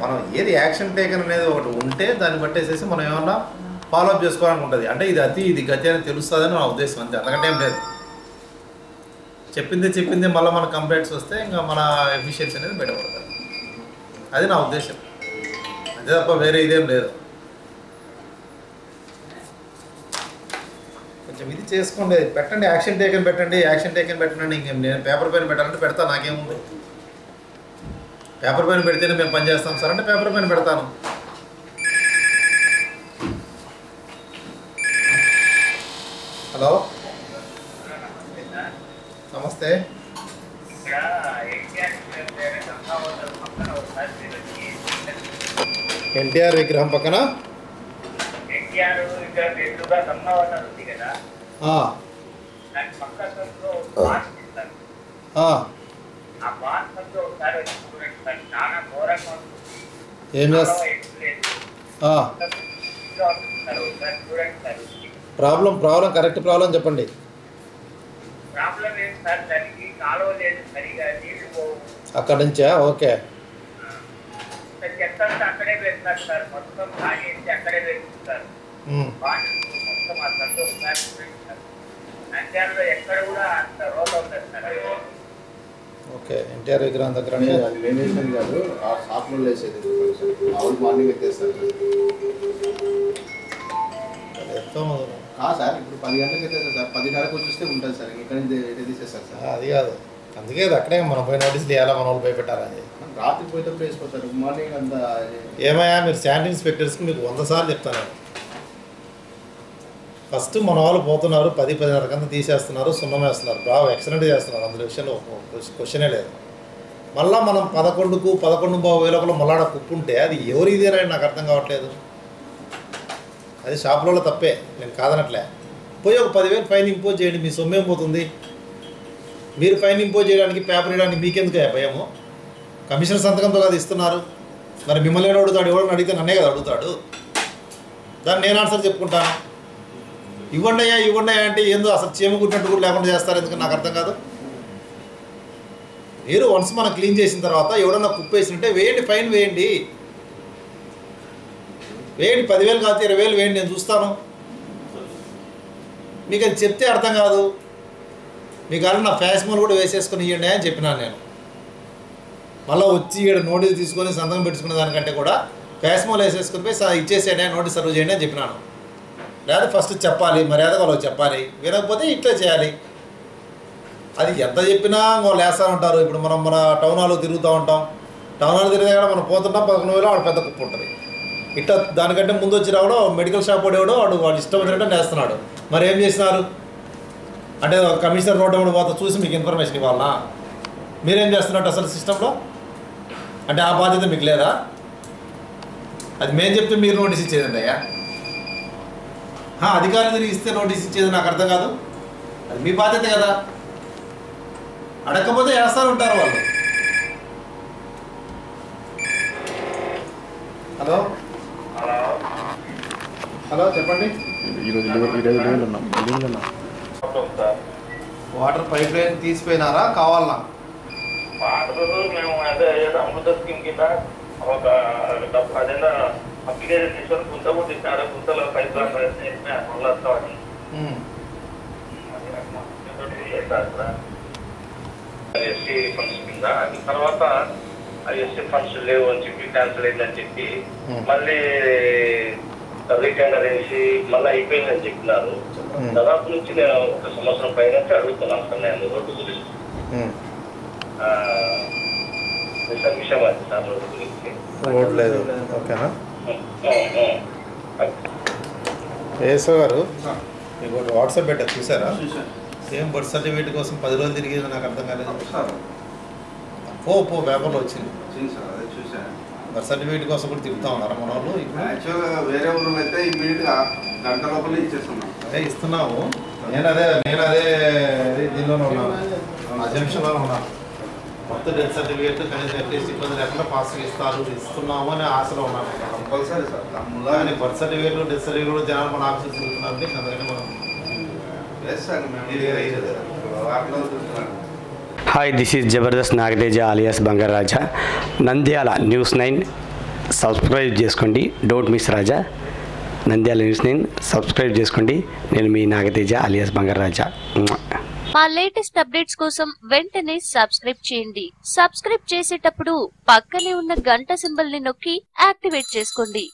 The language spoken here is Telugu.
మనం ఏది యాక్షన్ టేకన్ అనేది ఒకటి ఉంటే దాన్ని బట్టేసేసి మనం ఏమన్నా ఫాలోఅప్ చేసుకోవాలని ఉంటుంది. అంటే ఇది అతి ఇది గతి అని తెలుస్తుందని నా ఉద్దేశం అంతే. అంతకంటే ఏం లేదు. చెప్పింది చెప్పింది మళ్ళీ మన కంప్లైంట్స్ వస్తే ఇంకా మన ఎఫిషియన్సీ అనేది బయటపడుతుంది అది నా ఉద్దేశం. అంతే తప్ప వేరే ఇదేం లేదు. కొంచెం ఇది చేసుకోండి. పెట్టండి యాక్షన్ టేకన్ పెట్టండి యాక్షన్ టేకన్ పెట్టండి. ఇంకేం నేను పేపర్ పైన పెట్టాలంటే పెడతా నాకేముంది? పేపర్ పైన పెడితేనే మేము పని చేస్తాం. సార్ అంటే పేపర్ పైన పెడతాను. హలో? నమస్తే. ఎన్టీఆర్ విగ్రహం పక్కన? ఆ, ఏం ప్రాబ్లం ప్రాబ్లం కరెక్ట్ ప్రాబ్లం చెప్పండి. ప్రాబ్లం ఏంటి సార్ దానికి కాలువ లేదు సరిగా నీళ్ళు పోవు. అక్కడ నుంచా? ఓకే. అక్కడే వేస్తారు సార్ ఎక్కడ కూడా అంత రోగం ఉండదు సార్. ఓకే ఎన్టీఆర్ విగ్రహం దగ్గర అది వేసేది కాదు ఆ షాప్లో వేసేది ఆవులు మార్నింగ్ ఎత్తేస్తారు ఎంతో. కాదు సార్ ఇప్పుడు పది గంటలకు ఎత్తేస్తారు సార్. పదిన్నరకు వచ్చేస్తే ఉంటుంది సార్. ఇక్కడ నుంచి తీసేస్తారు సార్? అది కాదు. అందుకే అది అక్కడే మనం పోయి నోటీస్ చేయాలా మన వాళ్ళు భయపెట్టాలని రాత్రి పోయేటప్పుడు వేసుకోవచ్చు మార్నింగ్ అంతా ఏమయ్యా మీరు శానిటరీ ఇన్స్పెక్టర్స్కి మీకు వంద సార్లు చెప్తాను. ఫస్ట్ మన వాళ్ళు పోతున్నారు పది పదిన్నర కింద తీసేస్తున్నారు సున్నం వేస్తున్నారు. బాగా ఎక్సలెంట్ చేస్తున్నారు. అందులో విషయంలో క్వశ్చనే లేదు. మళ్ళీ మనం పదకొండుకు పదకొండు బాబు వేలకులో మళ్ళాడ కుప్పుంటే అది ఎవరి ఇదేనా నాకు అర్థం కావట్లేదు. అది షాపులలో తప్పే నేను కాదనట్లే. పోయి ఒక పదివేలు ఫైన్ ఇంపోజ్ చేయండి మీ సొమ్మేం పోతుంది? మీరు ఫైన్ ఇంపోజ్ చేయడానికి పేపర్ ఇవ్వడానికి మీకెందుకు భయము? కమిషనర్ సంతకంతో కదా ఇస్తున్నారు. మరి మిమ్మల్ని ఎవడు అడుగుతాడు? ఎవడని అడిగితే నన్నే కదా అడుగుతాడు. దాన్ని నేను ఆన్సర్ చెప్పుకుంటాను. ఇవ్వండి అయ్యా ఇవ్వండి అంటే ఏందో అసలు చీమ కుట్టినట్టు కూడా లేకుండా చేస్తారు ఎందుకు నాకు అర్థం కాదు. మీరు వన్స్ మనం క్లీన్ చేసిన తర్వాత ఎవడన్నా కుప్ప వేయండి ఫైన్ వేయండి. వేయండి పదివేలు కాదు ఇరవై వేలు వేయండి నేను చూస్తాను. మీకు అది చెప్తే అర్థం కాదు. మీకు అలా నా ఫ్యాస్మల్ కూడా వేసేసుకుని ఇవ్వండి అని చెప్పినాను నేను. మళ్ళీ వచ్చి ఇక్కడ నోటీస్ తీసుకొని సంతకం పెట్టుకునే దానికంటే కూడా ఫ్యాస్మోల్ వేసేసుకుని పోయి "సార్, ఇచ్చేసేయండి నోటీస్ సర్వ్ చేయండి అని చెప్పినాను. లేదా ఫస్ట్ చెప్పాలి మర్యాద వాళ్ళు చెప్పాలి. వినకపోతే ఇట్లే చేయాలి. అది ఎంత చెప్పినా వాళ్ళు వేస్తూ ఉంటారు. ఇప్పుడు మనం మన టౌన్ హాల్లో తిరుగుతూ ఉంటాం. టౌన్ హాల్ తిరిగితే కూడా మనం పోతున్నాం పదకొండు వేలు వాడు పెద్ద కుప్ప ఉంటుంది. ఇట్లా దానికంటే ముందు వచ్చి రావడం మెడికల్ షాప్ వాడేవాడు వాడు వాడు ఇష్టం వచ్చినట్టు వేస్తున్నాడు మరి ఏం చేసినారు? అంటే కమిషనర్ రోడ్డు కూడా పోతా చూసి మీకు ఇన్ఫర్మేషన్ ఇవ్వాలనా మీరేం చేస్తున్నట్టు అసలు సిస్టంలో అంటే ఆ బాధ్యత మీకు లేదా? అది మేము చెప్తే మీరు నోటీస్ ఇచ్చేదండి అయ్యా? అధికారులు తిరిగి ఇస్తే నోటీస్ ఇచ్చేది నాకు అర్థం కాదు. అది మీ బాధ్యత కదా. అడగకపోతే వేస్తారు ఉంటారు వాళ్ళు. హలో? హలో హలో చెప్పండి వాటర్ పైప్ లైన్ తీసిపోయినారా? కావాలనా వాటర్ మేము అదే అమృత స్కీమ్ కింద ఒక డబ్బు అదేనా అప్లికేషన్ తీసుకొని గుంత ముట్టించారు గుంతలో పైప్ లైన్ అమలు వస్తామని ఉమ్. ఎస్సీ ఫండ్స్ కింద అది తర్వాత అది ఎస్సీ ఫండ్స్ లేవు అని చెప్పి క్యాన్సిల్ అయిందని చెప్పి. మళ్ళీ రీటెండర్ వేసి మళ్ళీ అయిపోయిందని చెప్పినారు. దాదాపు నుంచి నేను ఒక సంవత్సరం పైన అడుగుతున్నాను సార్ నేను రోడ్డు గురించి. సార్ విషయం అది సార్ రోడ్డు గురించి. ఓకేనా. ఏసో గారు? మీకు ఒకటి వాట్సాప్ పెట్టా చూసారా? సేమ్ బర్త్ సర్టిఫికేట్ కోసం పది రోజులు తిరిగేది నాకు అర్థం కాలేదు. పో పో పేపర్లో వచ్చింది. బర్త్ సర్టిఫికేట్ కోసం కూడా తిరుగుతా ఉన్నారా మన వాళ్ళు? ఇప్పుడు? వేరే అయితే ఇమీడియట్గా గంట లోపలే ఇచ్చేస్తున్నాం. అదే ఇస్తున్నాము. నేను అదే నేను అదే అదే దీనిలోనే ఉన్నాను అజంక్షన్లో ఉన్నాను కొత్త డెత్ సర్టిఫికేట్ కనీసం అట్లీస్ట్ ఇబ్బంది లేకుండా పాస్ ఇస్తారు ఇస్తున్నాము అనే ఆశలో ఉన్నాను కంపల్సరీ సార్ కానీ బర్త్ సర్టిఫికేట్ డెత్ సర్టిఫికేట్ కూడా జనాలు మన ఆఫీస్ తిరుగుతున్నారు అందుకని మనం hi this is Jabardasth Nagateja alias Bangaraja Nandyala news nine subscribe చేసుకోండి. Don't miss Raja Nandyala news నేను సబ్స్క్రైబ్ చేసుకోండి. నేను మీ నాగతేజ అలియాస్ బంగారాజా మా లేటెస్ట్ అప్డేట్స్ కోసం వెంటనే సబ్స్క్రైబ్ చేయండి. సబ్స్క్రైబ్ చేసేటప్పుడు పక్కనే ఉన్న గంట సింబల్ని నొక్కి యాక్టివేట్ చేసుకోండి.